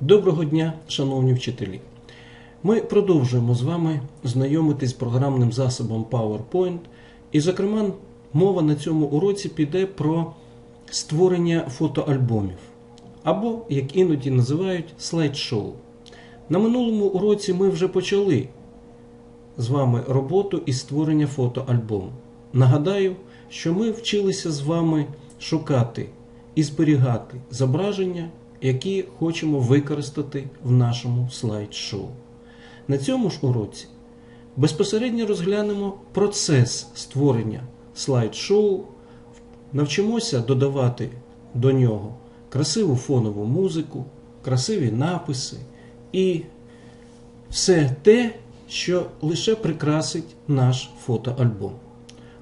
Доброго дня, шановні вчителі! Ми продовжуємо з вами знайомитись з програмним засобом PowerPoint. І, зокрема, мова на цьому уроці піде про створення фотоальбомів, або, як іноді називають, слайд-шоу. На минулому уроці ми вже почали з вами роботу із створення фотоальбому. Нагадаю, що ми вчилися з вами шукати і зберігати зображення, які хочемо використати в нашому слайд-шоу. На цьому ж уроці безпосередньо розглянемо процес створення слайд-шоу, навчимося додавати до нього красиву фонову музику, красиві написи і все те, що лише прикрасить наш фотоальбом.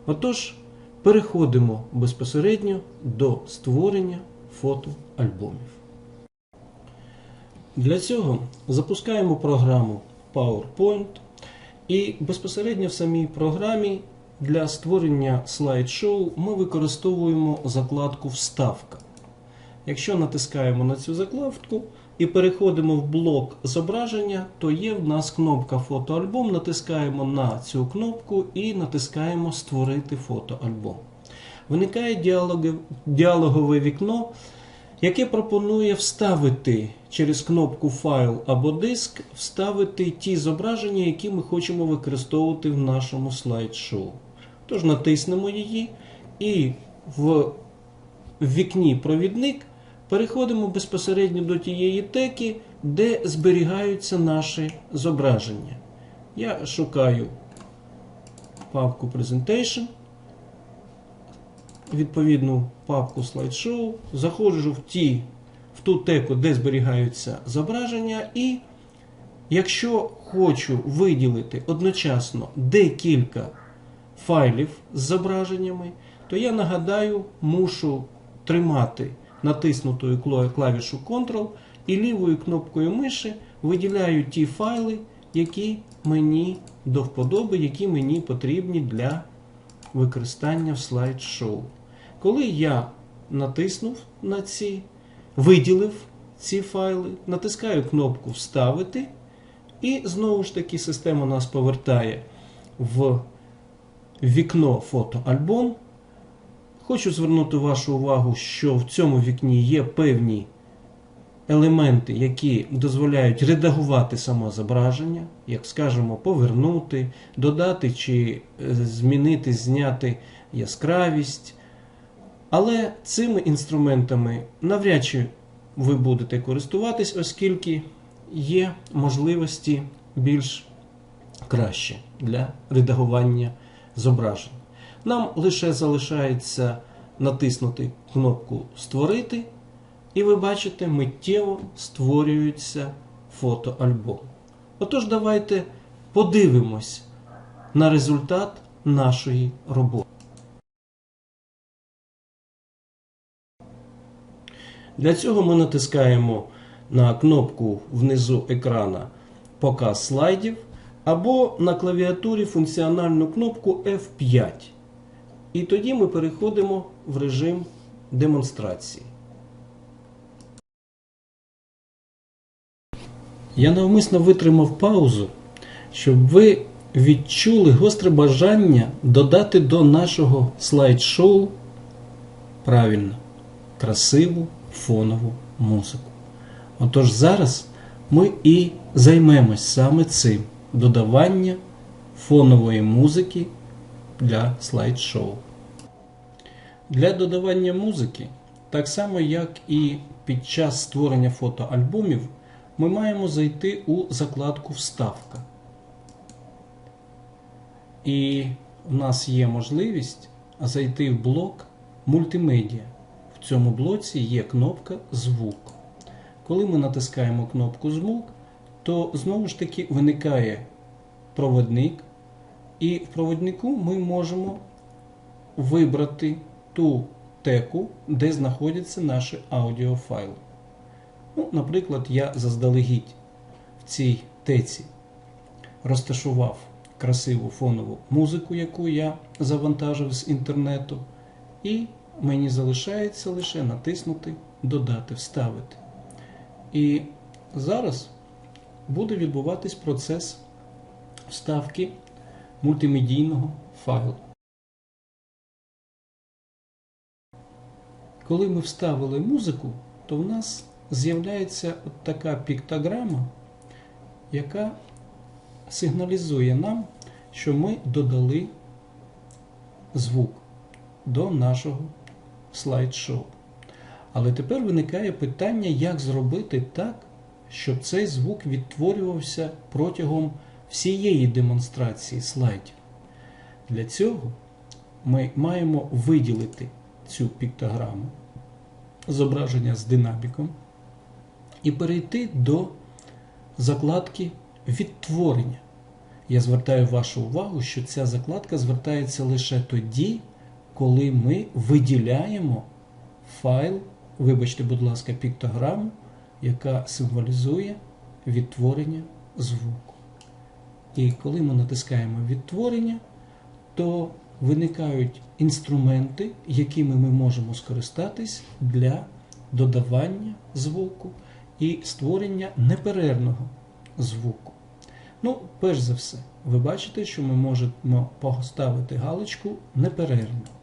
Отож, переходимо безпосередньо до створення фотоальбомів. Для цього запускаємо програму PowerPoint і безпосередньо в самій програмі для створення слайд-шоу ми використовуємо закладку Вставка. Якщо натискаємо на цю закладку і переходимо в блок зображення, то є в нас кнопка фотоальбом. Натискаємо на цю кнопку і натискаємо Створити фотоальбом. Виникає діалогове вікно, яке пропонує вставити через кнопку Файл або диск, вставити ті зображення, які ми хочемо використовувати в нашому слайд-шоу. Тож натиснемо її і в вікні провідник переходимо безпосередньо до тієї теки, де зберігаються наші зображення. Я шукаю папку Presentation, відповідну папку слайд-шоу, заходжу в, ті, в ту теку, де зберігаються зображення, і якщо хочу виділити одночасно декілька файлів з зображеннями, то я нагадаю, мушу тримати натиснутою клавішу Ctrl і лівою кнопкою миші виділяю ті файли, які мені до вподоби, які мені потрібні для використання в слайд-шоу. Коли я натиснув на ці, виділив ці файли, натискаю кнопку Вставити, і знову ж таки система нас повертає в вікно фотоальбом. Хочу звернути вашу увагу, що в цьому вікні є певні елементи, які дозволяють редагувати саме зображення, як скажемо, повернути, додати чи е, змінити, зняти яскравість. Але цими інструментами навряд чи ви будете користуватись, оскільки є можливості більш краще для редагування зображень. Нам лише залишається натиснути кнопку Створити, і ви бачите, миттєво створюється фотоальбом. Отож, давайте подивимось на результат нашої роботи. Для цього ми натискаємо на кнопку внизу екрана Показ слайдів або на клавіатурі функціональну кнопку F5. І тоді ми переходимо в режим демонстрації. Я навмисно витримав паузу, щоб ви відчули гостре бажання додати до нашого слайд-шоу правильно красиву фонову музику. Отож зараз ми і займемось саме цим додавання фонової музики для слайд-шоу. Для додавання музики, так само як і під час створення фотоальбомів, ми маємо зайти у закладку Вставка. І в нас є можливість зайти в блок мультимедіа. В цьому блоці є кнопка Звук. Коли ми натискаємо кнопку Звук, то знову ж таки виникає проводник, і в проводнику ми можемо вибрати ту теку, де знаходяться наші аудіофайли. Ну, Наприклад, я заздалегідь в цій теці розташував красиву фонову музику, яку я завантажив з інтернету, і мені залишається лише натиснути Додати, вставити. І зараз буде відбуватись процес вставки мультимедійного файлу. Коли ми вставили музику, то в нас з'являється от така піктограма, яка сигналізує нам, що ми додали звук до нашого слайд-шоу. Але тепер виникає питання, як зробити так, щоб цей звук відтворювався протягом всієї демонстрації слайдів. Для цього ми маємо виділити цю піктограму, зображення з динаміком, і перейти до закладки відтворення. Я звертаю вашу увагу, що ця закладка звертається лише тоді, коли ми виділяємо файл, вибачте, будь ласка, піктограму, яка символізує відтворення звуку. І коли ми натискаємо відтворення, то виникають інструменти, якими ми можемо скористатись для додавання звуку і створення неперервного звуку. Ну, перш за все, ви бачите, що ми можемо поставити галочку неперервно.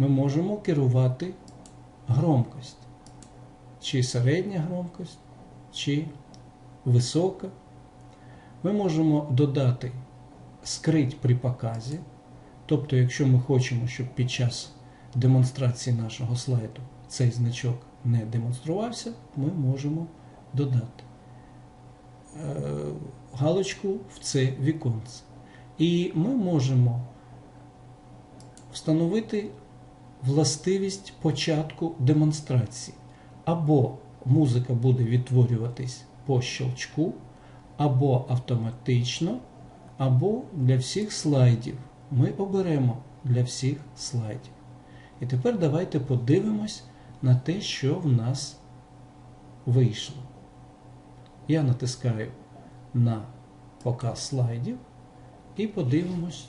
Ми можемо керувати громкость, чи середня громкость, чи висока. Ми можемо додати скрить при показі. Тобто, якщо ми хочемо, щоб під час демонстрації нашого слайду цей значок не демонструвався, ми можемо додати е, галочку в це віконце. І ми можемо встановити властивість початку демонстрації. Або музика буде відтворюватись по щелчку, або автоматично, або для всіх слайдів. Ми оберемо для всіх слайдів. І тепер давайте подивимось на те, що в нас вийшло. Я натискаю на показ слайдів і подивимось.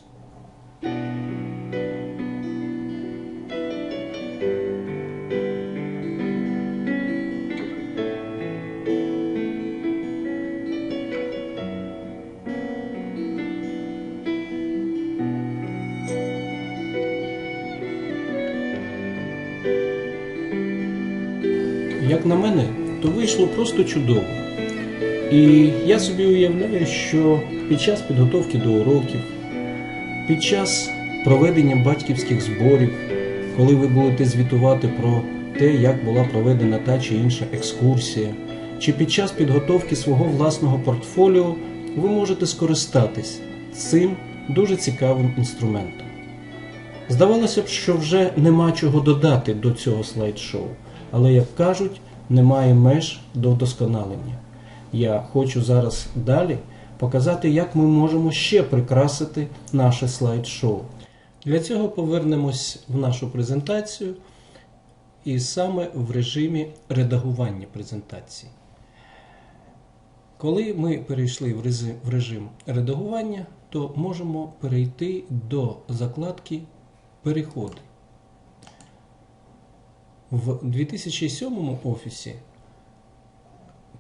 Вийшло просто чудово. І я собі уявляю, що під час підготовки до уроків, під час проведення батьківських зборів, коли ви будете звітувати про те, як була проведена та чи інша екскурсія, чи під час підготовки свого власного портфоліо, ви можете скористатись цим дуже цікавим інструментом. Здавалося б, що вже нема чого додати до цього слайд-шоу, але, як кажуть, немає меж до вдосконалення. Я хочу зараз далі показати, як ми можемо ще прикрасити наше слайд-шоу. Для цього повернемось в нашу презентацію і саме в режимі редагування презентації. Коли ми перейшли в режим редагування, то можемо перейти до закладки Переходи. В 2007 офісі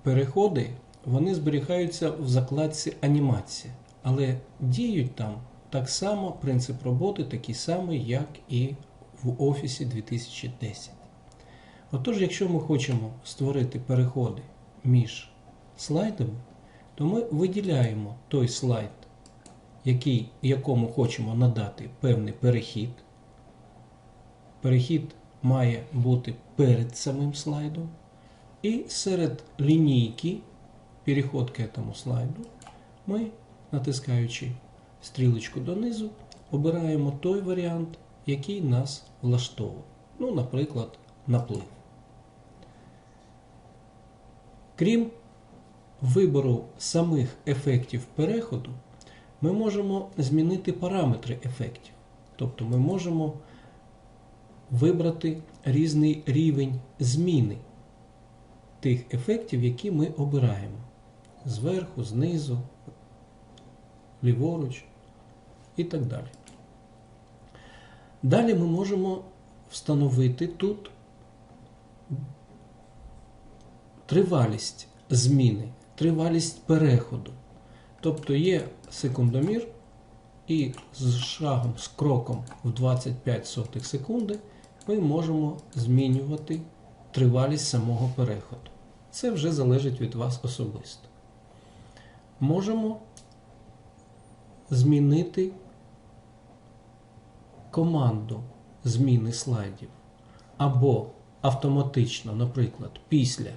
переходи вони зберігаються в закладці анімація, але діють там так само принцип роботи такий самий, як і в Офісі 2010. Отож, якщо ми хочемо створити переходи між слайдами, то ми виділяємо той слайд, який, якому хочемо надати певний перехід. Перехід має бути перед самим слайдом. І серед лінійки переход к этому слайду ми, натискаючи стрілочку донизу, обираємо той варіант, який нас влаштовує. Ну, наприклад, наплив. Крім вибору самих ефектів переходу, ми можемо змінити параметри ефектів. Тобто ми можемо вибрати різний рівень зміни тих ефектів, які ми обираємо. Зверху, знизу, ліворуч і так далі. Далі ми можемо встановити тут тривалість зміни, тривалість переходу. Тобто є секундомір, і з шагом, з кроком в 25 сотих секунди ми можемо змінювати тривалість самого переходу. Це вже залежить від вас особисто. Можемо змінити команду зміни слайдів або автоматично, наприклад, після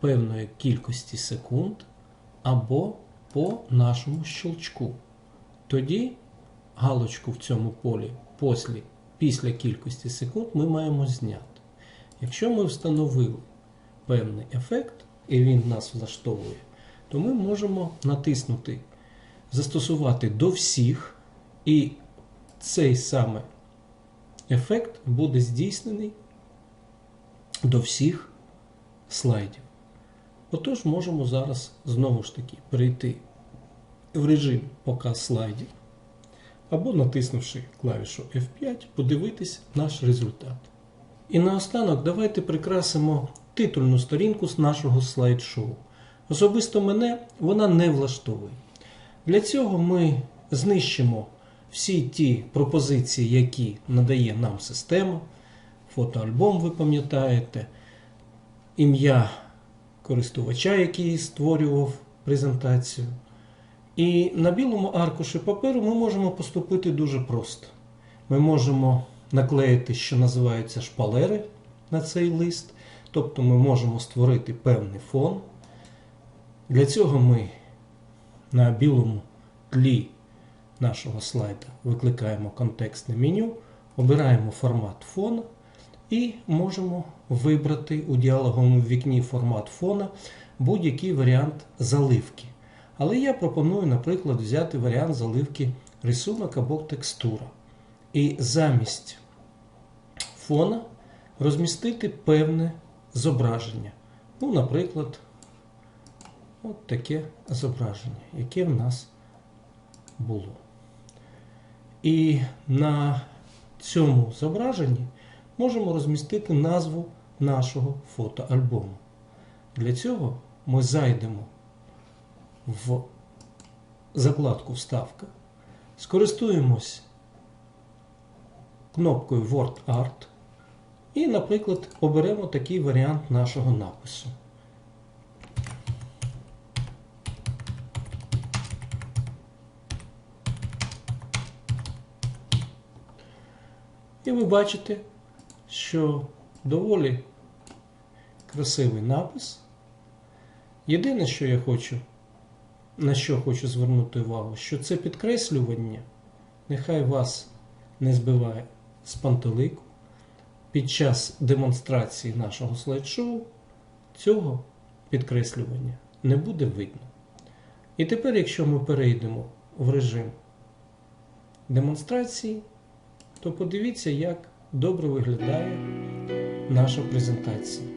певної кількості секунд, або по нашому щелчку. Тоді галочку в цьому полі після, після кількості секунд ми маємо зняти. Якщо ми встановили певний ефект, і він нас влаштовує, то ми можемо натиснути Застосувати до всіх, і цей саме ефект буде здійснений до всіх слайдів. Отож, можемо зараз знову ж таки перейти в режим показ слайдів, або натиснувши клавішу F5, подивитись наш результат. І наостанок давайте прикрасимо титульну сторінку з нашого слайд-шоу. Особисто мене вона не влаштовує. Для цього ми знищимо всі ті пропозиції, які надає нам система. Фотоальбом, ви пам'ятаєте, ім'я користувача, який створював презентацію. І на білому аркуші паперу ми можемо поступити дуже просто. Ми можемо наклеїти, що називаються шпалери на цей лист. Тобто ми можемо створити певний фон. Для цього ми на білому тлі нашого слайда викликаємо контекстне меню, обираємо формат фона і можемо вибрати у діалоговому вікні формат фона будь-який варіант заливки. Але я пропоную, наприклад, взяти варіант заливки рисунок або текстура. І замість фона розмістити певне зображення. Ну, наприклад, от таке зображення, яке в нас було. І на цьому зображенні можемо розмістити назву нашого фотоальбому. Для цього ми зайдемо в закладку Вставка, скористуємось кнопкою Word Art і, наприклад, оберемо такий варіант нашого напису. І ви бачите, що доволі красивий напис. Єдине, що я хочу, на що хочу звернути увагу, що це підкреслювання, нехай вас не збиває з пантелику. Під час демонстрації нашого слайд-шоу цього підкреслювання не буде видно. І тепер, якщо ми перейдемо в режим демонстрації, то подивіться, як добре виглядає наша презентація.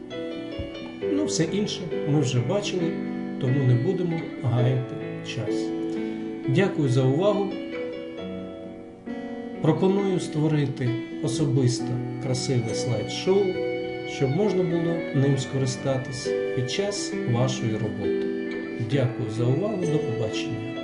Ну, все інше ми вже бачили, тому не будемо гаяти час. Дякую за увагу. Пропоную створити особисто красиве слайд-шоу, щоб можна було ним скористатись під час вашої роботи. Дякую за увагу, до побачення!